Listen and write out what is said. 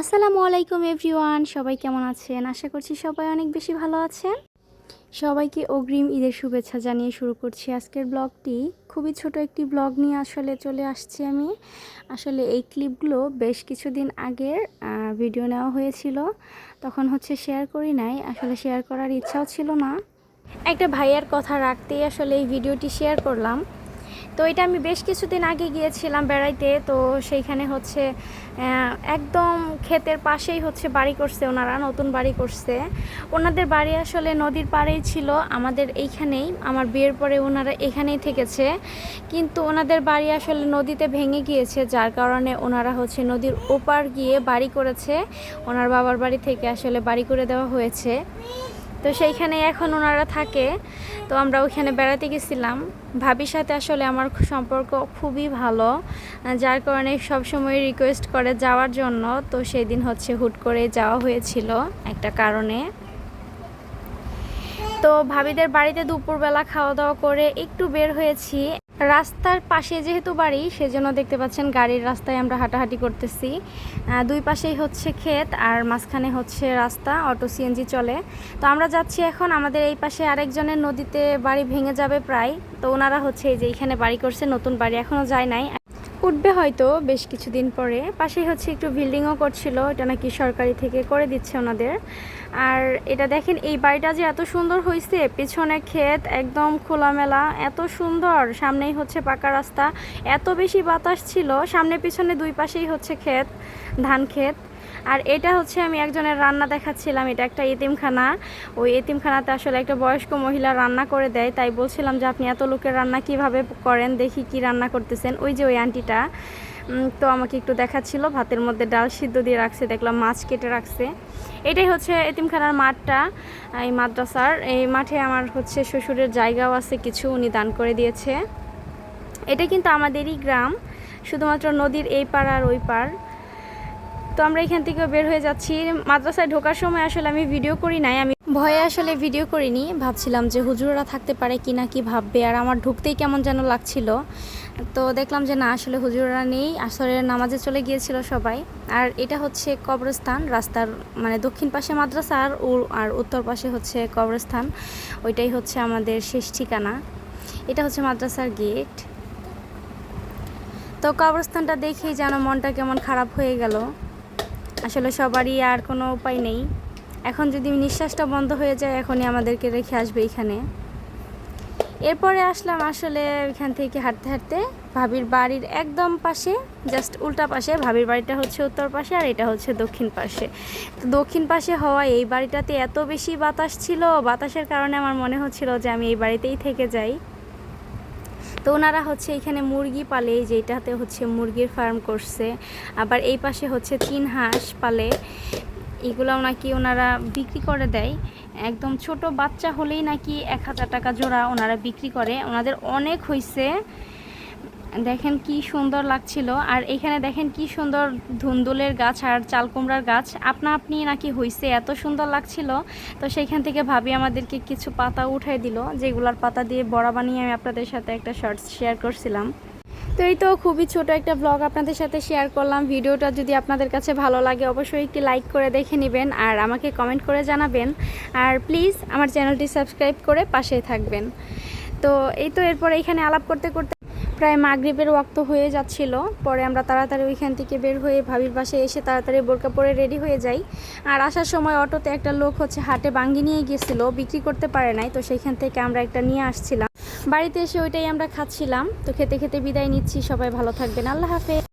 আসসালামু আলাইকুম এভরিওয়ান, সবাই কেমন আছেন? আশা করছি সবাই অনেক বেশি ভালো আছেন। সবাইকে অগ্রিম ঈদের শুভেচ্ছা জানিয়ে শুরু করছি আজকের ব্লগটি। খুবই ছোট একটি ব্লগ নিয়ে আসলে চলে আসছি আমি। আসলে এই ক্লিপগুলো বেশ কিছুদিন আগের ভিডিও নেওয়া হয়েছিল। তখন হচ্ছে শেয়ার করি নাই, আসলে শেয়ার করার ইচ্ছাও ছিল না। একটা ভাইয়ের কথা রাখতেই আসলে এই ভিডিওটি শেয়ার করলাম। তো এটা আমি বেশ কিছুদিন আগে গিয়েছিলাম বেড়াইতে, তো সেইখানে হচ্ছে একদম ক্ষেতের পাশেই হচ্ছে বাড়ি করছে ওনারা, নতুন বাড়ি করছে। ওনাদের বাড়ি আসলে নদীর পাড়েই ছিল, আমাদের এইখানেই, আমার বিয়ের পরে ওনারা এখানেই থেকেছে। কিন্তু ওনাদের বাড়ি আসলে নদীতে ভেঙে গিয়েছে, যার কারণে ওনারা হচ্ছে নদীর ওপার গিয়ে বাড়ি করেছে। ওনার বাবার বাড়ি থেকে আসলে বাড়ি করে দেওয়া হয়েছে। তো সেইখানে এখন ওনারা থাকে। তো আমরা ওইখানে বেড়াতে গেছিলাম। ভাবির সাথে আসলে আমার সম্পর্ক খুবই ভালো যার কারণে সবসময় রিকোয়েস্ট করে যাওয়ার জন্য। তো সেই দিন হচ্ছে হুট করে যাওয়া হয়েছিল একটা কারণে। তো ভাবিদের বাড়িতে দুপুরবেলা খাওয়া দাওয়া করে একটু বের হয়েছি। রাস্তার পাশে যেহেতু বাড়ি, সেজন্য দেখতে পাচ্ছেন গাড়ির রাস্তায় আমরা হাঁটাহাঁটি করতেছি। দুই পাশেই হচ্ছে ক্ষেত আর মাঝখানে হচ্ছে রাস্তা, অটো, সিএনজি চলে। তো আমরা যাচ্ছি এখন, আমাদের এই পাশে আরেকজনের নদীতে বাড়ি ভেঙে যাবে প্রায়। তো ওনারা হচ্ছে এই যে এখানে বাড়ি করছে, নতুন বাড়ি এখনও যায় নাই। উঠবে হয়তো বেশ কিছুদিন পরে। পাশেই হচ্ছে একটু বিল্ডিংও করছিল, এটা নাকি সরকারি থেকে করে দিচ্ছে ওনাদের। আর এটা দেখেন, এই বাড়িটা যে এত সুন্দর হয়েছে পিছনে ক্ষেত একদম খোলামেলা, এত সুন্দর। সামনেই হচ্ছে পাকা রাস্তা, এত বেশি বাতাস ছিল সামনে পিছনে দুই পাশেই হচ্ছে ক্ষেত, ধান ক্ষেত। আর এটা হচ্ছে আমি একজনের রান্না দেখাচ্ছিলাম, এটা একটা এতিমখানা। ওই এতিমখানাতে আসলে একটা বয়স্ক মহিলা রান্না করে দেয়, তাই বলছিলাম যে আপনি এত লোকের রান্না কীভাবে করেন, দেখি কি রান্না করতেছেন। ওই যে ওই আন্টিটা তো আমাকে একটু দেখাচ্ছিল, ভাতের মধ্যে ডাল সিদ্ধ দিয়ে রাখছে, দেখলাম মাছ কেটে রাখছে। এটাই হচ্ছে এতিমখানার মাঠটা এই মাদ্রাসার। এই মাঠে আমার হচ্ছে শ্বশুরের জায়গাও আছে, কিছু উনি দান করে দিয়েছে। এটা কিন্তু আমাদেরই গ্রাম, শুধুমাত্র নদীর এই পার আর ওই পার তো আমরা এখান থেকে বের হয়ে যাচ্ছি। মাদ্রাসায় ঢোকার সময় আসলে আমি ভিডিও করি নাই, আমি ভয়ে আসলে ভিডিও করিনি। ভাবছিলাম যে হুজুররা থাকতে পারে কি না কি ভাববে, আর আমার ঢুকতেই কেমন যেন লাগছিল। তো দেখলাম যে না, আসলে হুজুররা নেই। আসরের নামাজে চলে গিয়েছিল সবাই। আর এটা হচ্ছে কবরস্থান, রাস্তার মানে দক্ষিণ পাশে মাদ্রাসা, আর আর উত্তর পাশে হচ্ছে কবরস্থান। ওইটাই হচ্ছে আমাদের শেষ ঠিকানা। এটা হচ্ছে মাদ্রাসার গেট। তো কবরস্থানটা দেখেই যেন মনটা কেমন খারাপ হয়ে গেল। আসলে সবারই আর কোনো উপায় নেই। এখন যদি নিঃশ্বাসটা বন্ধ হয়ে যায়, এখনই আমাদেরকে রেখে আসবে এখানে। এরপরে আসলাম আসলে এখান থেকে হাঁটতে হাঁটতে ভাবির বাড়ির একদম পাশে জাস্ট উল্টা পাশে। ভাবির বাড়িটা হচ্ছে উত্তর পাশে আর এটা হচ্ছে দক্ষিণ পাশে। তো দক্ষিণ পাশে হওয়ায় এই বাড়িটাতে এত বেশি বাতাস ছিল। বাতাসের কারণে আমার মনে হচ্ছিল যে আমি এই বাড়িতেই থেকে যাই। তো ওনারা হচ্ছে এখানে মুরগি পালে যেটাতে হচ্ছে মুরগির ফার্ম করছে। আবার এই পাশে হচ্ছে তিন হাঁস পালে। এগুলোও নাকি ওনারা বিক্রি করে দেয়। একদম ছোট বাচ্চা হলেই নাকি এক হাজার টাকা জোড়া ওনারা বিক্রি করে। ওনাদের অনেক হয়েছে দেখেন কি সুন্দর লাগছিল। আর এখানে দেখেন কি সুন্দর ধুন্দুলের গাছ আর চাল কুমড়ার গাছ। আপনা আপনি নাকি হইছে, এত সুন্দর লাগছিল। তো সেইখান থেকে ভাবি আমাদেরকে কিছু পাতা উঠাই দিল, যেগুলার পাতা দিয়ে বড়া বানিয়ে আমি আপনাদের সাথে একটা শর্টস শেয়ার করছিলাম। তো এই তো খুবই ছোট একটা ব্লগ আপনাদের সাথে শেয়ার করলাম। ভিডিওটা যদি আপনাদের কাছে ভালো লাগে, অবশ্যই একটি লাইক করে দেখে নেবেন আর আমাকে কমেন্ট করে জানাবেন। আর প্লিজ আমার চ্যানেলটি সাবস্ক্রাইব করে পাশেই থাকবেন। তো এই তো এরপর এখানে আলাপ করতে করতে প্রায় মাগরীবের ওয়াক্ত হয়ে যাচ্ছিল। পরে আমরা তাড়াতাড়ি ওইখান থেকে বের হয়ে ভাবির বাসায় এসে তাড়াতাড়ি বোরকা পরে রেডি হয়ে যাই। আর আসার সময় অটোতে একটা লোক হচ্ছে হাটে বাঙ্গি নিয়ে গিয়েছিল বিক্রি করতে পারে নাই, তো সেইখান থেকে আমরা একটা নিয়ে আসছিলাম। বাড়িতে এসে ওইটাই আমরা খাচ্ছিলাম। তো খেতে খেতে বিদায় নিচ্ছি, সবাই ভালো থাকবেন। আল্লাহ হাফেজ।